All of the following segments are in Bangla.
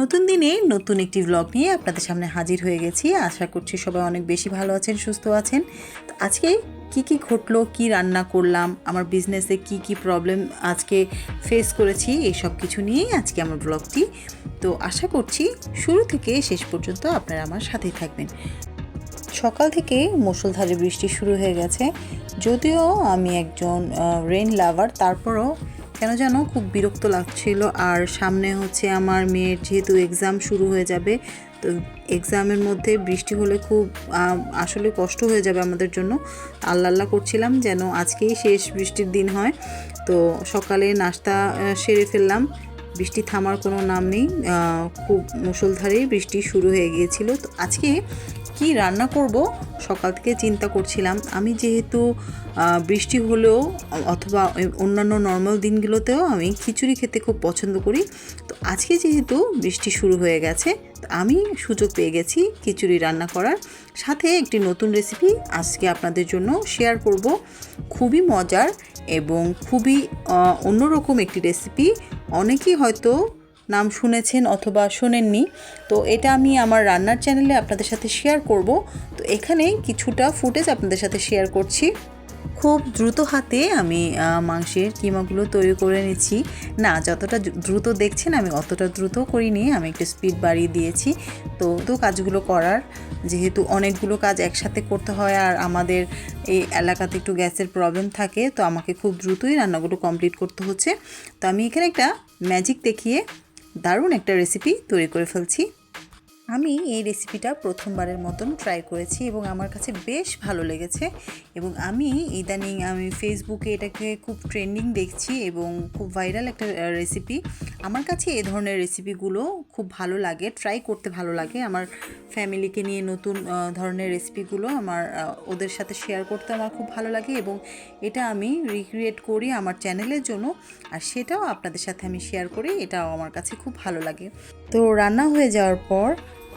নতুন দিনে নতুন একটি ব্লগ নিয়ে আপনাদের সামনে হাজির হয়ে গেছি। আশা করছি সবাই অনেক বেশি ভালো আছেন, সুস্থ আছেন। তো আজকে কি কি ঘটলো, কি রান্না করলাম, আমার বিজনেসে কি কি প্রবলেম আজকে ফেস করেছি, এই সব কিছু নিয়েই আজকে আমার ব্লগটি তো আশা করছি শুরু থেকে শেষ পর্যন্ত আপনারা আমার সাথেই থাকবেন। সকাল থেকে মুষলধারে বৃষ্টি শুরু হয়ে গেছে। যদিও আমি একজন রেন লাভার তারপরও কেন যেন খুব বিরক্ত লাগছিল। আর সামনে হচ্ছে আমার মেয়ের যেহেতু এক্সাম শুরু হয়ে যাবে, তো এক্সামের মধ্যে বৃষ্টি হলে খুব আসলে কষ্ট হয়ে যাবে আমাদের জন্য। আল্লাহ আল্লাহ করছিলাম যেন আজকেই শেষ বৃষ্টির দিন হয়। তো সকালে নাস্তা সেরে ফেললাম। বৃষ্টি থামার কোনো নাম নেই। খুব মুষলধারেই বৃষ্টি শুরু হয়ে গিয়েছিল। তো আজকে কি রান্না করব? সকাল থেকে চিন্তা করছিলাম। আমি যেহেতু বৃষ্টি হলেও অথবা অন্যান্য নর্মাল দিনগুলোতেও আমি খিচুড়ি খেতে খুব পছন্দ করি। তো আজকে যেহেতু বৃষ্টি শুরু হয়ে গেছে আমি সুযোগ পেয়ে গেছি খিচুড়ি রান্না করার। সাথে একটি নতুন রেসিপি আজকে আপনাদের জন্য শেয়ার করব। খুবই মজার এবং খুবই অন্যরকম একটি রেসিপি অনেকেই হয়তো নাম শুনেছেন অথবা শোনেননি, তো এটা আমি আমার রান্নার চ্যানেলে আপনাদের সাথে শেয়ার করব। তো এখানে কিছুটা ফুটেজ আপনাদের সাথে শেয়ার করছি। খুব দ্রুত হাতে আমি মাংসের কিমাগুলো তৈরি করে নিচ্ছি। না, যতটা দ্রুত দেখছেন আমি অতটা দ্রুত করিনি, আমি একটু স্পিড বাড়িয়ে দিয়েছি। তো তো কাজগুলো করার, যেহেতু অনেকগুলো কাজ একসাথে করতে হয় আর আমাদের এই এলাকাতে একটু গ্যাসের প্রবলেম থাকে, তো আমাকে খুব দ্রুতই রান্নাগুলো কমপ্লিট করতে হচ্ছে। তো আমি এখানে একটা ম্যাজিক দেখিয়ে দারুণ একটা রেসিপি তৈরি করে ফেলছি। আমি এই রেসিপিটা প্রথমবারের মতন ট্রাই করেছি এবং আমার কাছে বেশ ভালো লেগেছে এবং আমি ইদানিং আমি ফেসবুকে এটাকে খুব ট্রেন্ডিং দেখছি এবং খুব ভাইরাল একটা রেসিপি আমার কাছে এ ধরনের রেসিপিগুলো খুব ভালো লাগে ট্রাই করতে ভালো লাগে। আমার ফ্যামিলিকে নিয়ে নতুন ধরনের রেসিপিগুলো আমার ওদের সাথে শেয়ার করতে আমার খুব ভালো লাগে এবং এটা আমি রিক্রিয়েট করি আমার চ্যানেলের জন্য আর সেটাও আপনাদের সাথে আমি শেয়ার করি, এটাও আমার কাছে খুব ভালো লাগে। তো রান্না হয়ে যাওয়ার পর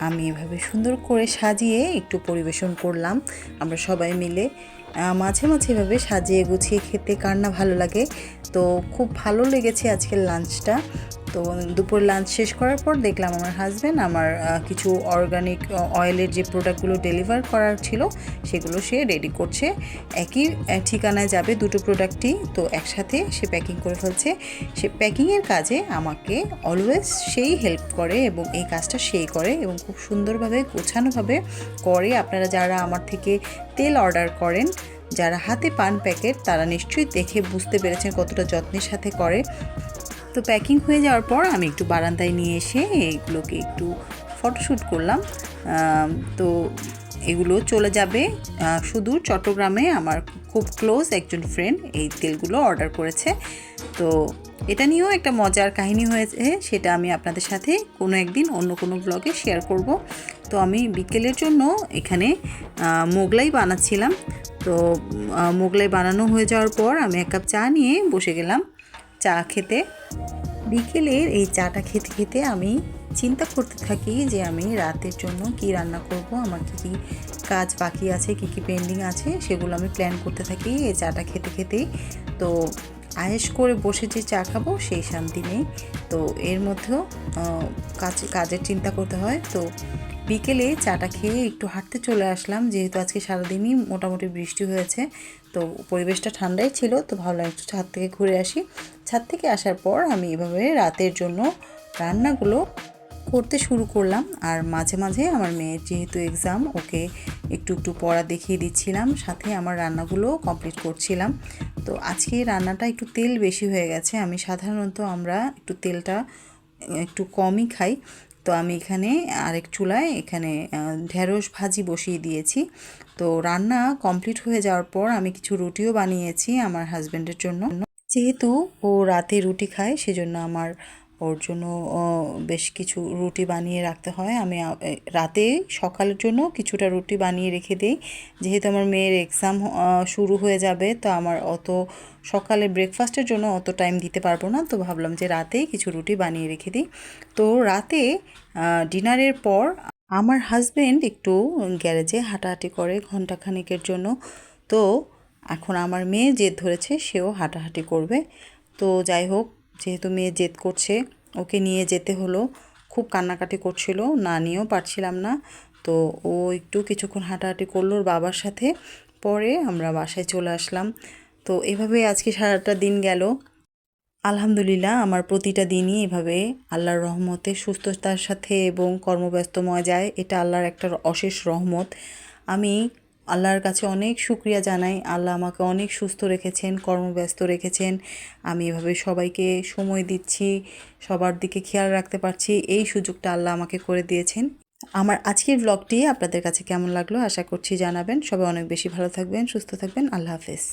আমি এভাবে সুন্দর করে সাজিয়ে একটু পরিবেশন করলাম। আমরা সবাই মিলে মাঝে মাঝে এভাবে সাজিয়ে গুছিয়ে খেতে কার না ভালো লাগে। তো খুব ভালো লেগেছে আজকের লাঞ্চটা। তো দুপুর লাঞ্চ শেষ করার পর দেখলাম আমার হাজব্যান্ড আমার কিছু অর্গানিক অয়েলের যে প্রোডাক্টগুলো ডেলিভার করার ছিল, সেগুলো সে রেডি করছে। একই ঠিকানায় যাবে দুটো প্রোডাক্টই তো একসাথে সে প্যাকিং করে ফেলছে। সে প্যাকিংয়ের কাজে আমাকে অলওয়েজ সেই হেল্প করে এবং এই কাজটা সেই করে এবং খুব সুন্দরভাবে, গোছানোভাবে করে। আপনারা যারা আমার থেকে তেল অর্ডার করেন। যারা হাতে পান প্যাকেট, তারা নিশ্চয়ই দেখে বুঝতে পেরেছেন কতটা যত্নের সাথে করে। তো প্যাকিং হয়ে যাওয়ার পর আমি একটু বারান্দায় নিয়ে এসে এগুলোকে একটু ফটোশ্যুট করলাম। তো এগুলো চলে যাবে। সুদূর চট্টগ্রামে আমার খুব ক্লোজ একজন ফ্রেন্ড এই তেলগুলো অর্ডার করেছে। তো এটা নিয়েও একটা মজার কাহিনী হয়েছে, সেটা আমি আপনাদের সাথে কোনো একদিন অন্য কোনো ব্লগে শেয়ার করব। তো আমি বিকেলের জন্য এখানে মোগলাই বানাচ্ছিলাম। তো মোগলাই বানানো হয়ে যাওয়ার পর আমি এক কাপ চা নিয়ে বসে গেলাম চা খেতে। বিকেলের এই চাটা খেতে খেতে আমি চিন্তা করতে থাকি যে আমি রাতের জন্য কি রান্না করব, আমার কী কী কাজ বাকি আছে, কী কী পেন্ডিং আছে, সেগুলো আমি প্ল্যান করতে থাকি এই চাটা খেতে খেতেই তো আয়েস করে বসে যে চা খাব সেই শান্তি নেই। তো এর মধ্যেও কাজ, কাজের চিন্তা করতে হয়। তো বিকেলে চাটা খেয়ে একটু হাঁটতে চলে আসলাম, যেহেতু আজকে সারাদিনই মোটামুটি বৃষ্টি হয়েছে। তো পরিবেশটা ঠান্ডাই ছিল, তো ভাবলাম একটু ছাদ থেকে ঘুরে আসি। ছাদ থেকে আসার পর আমি এভাবে রাতের জন্য রান্নাগুলো করতে শুরু করলাম। আর মাঝে মাঝে আমার মেয়ের যেহেতু এক্সাম ওকে একটু একটু পড়া দেখিয়ে দিচ্ছিলাম, সাথে আমার রান্নাগুলো কমপ্লিট করছিলাম। তো আজকে রান্নাটা একটু তেল বেশি হয়ে গেছে, আমি সাধারণত আমরা একটু তেলটা একটু কমই খাই। তো আমি এখানে আরেক চুলায় এখানে ঢেঁড়স ভাজি বসিয়ে দিয়েছি। তো রান্না কমপ্লিট হয়ে যাওয়ার পর আমি কিছু রুটিও বানিয়েছি আমার হাজব্যান্ডের জন্য। যেহেতু ও রাতে রুটি খায়, সেজন্য আমার ওর জন্য বেশ কিছু রুটি বানিয়ে রাখতে হয়। আমি রাতে সকালের জন্য কিছুটা রুটি বানিয়ে রেখে দিই। যেহেতু আমার মেয়ের এক্সাম শুরু হয়ে যাবে, তো আমার অত সকালে ব্রেকফাস্টের জন্য অত টাইম দিতে পারব না। তো ভাবলাম যে রাতেই কিছু রুটি বানিয়ে রেখে দিই। তো রাতে ডিনারের পর আমার হাজবেন্ড একটু গ্যারেজে হাঁটাহাঁটি করে ঘন্টাখানেকের জন্য। তো এখন আমার মেয়ে জেদ ধরেছে, সেও হাঁটাহাঁটি করবে। তো যাই হোক যেহেতু মেয়ে জেদ করছে, ওকে নিয়ে যেতে হলো। খুব কান্নাকাটি করছিল, না নিয়েও পারছিলাম না। তো ও একটু কিছুক্ষণ হাঁটাহাঁটি করল ওর বাবার সাথে। পরে আমরা বাসায় চলে আসলাম। তো এভাবে আজকে সারাটা দিন গেল। আলহামদুলিল্লাহ, আমার প্রতিটা দিনই এভাবে আল্লাহর রহমতে সুস্থতার সাথে এবং কর্মব্যস্তময় যায়। এটা আল্লাহর একটা অশেষ রহমত। আমি আল্লাহর কাছে অনেক শুক্রিয়া জানাই। আল্লাহ আমাকে অনেক সুস্থ রেখেছেন, কর্মব্যস্ত রেখেছেন। আমি এভাবে সবাইকে সময় দিচ্ছি, সবার দিকে খেয়াল রাখতে পারছি। এই সুযোগটা আল্লাহ আমাকে করে দিয়েছেন। আমার আজকের ব্লগটি আপনাদের কাছে কেমন লাগল আশা করছি জানাবেন। সবাই অনেক বেশি ভালো থাকবেন, সুস্থ থাকবেন। আল্লাহ হাফেজ।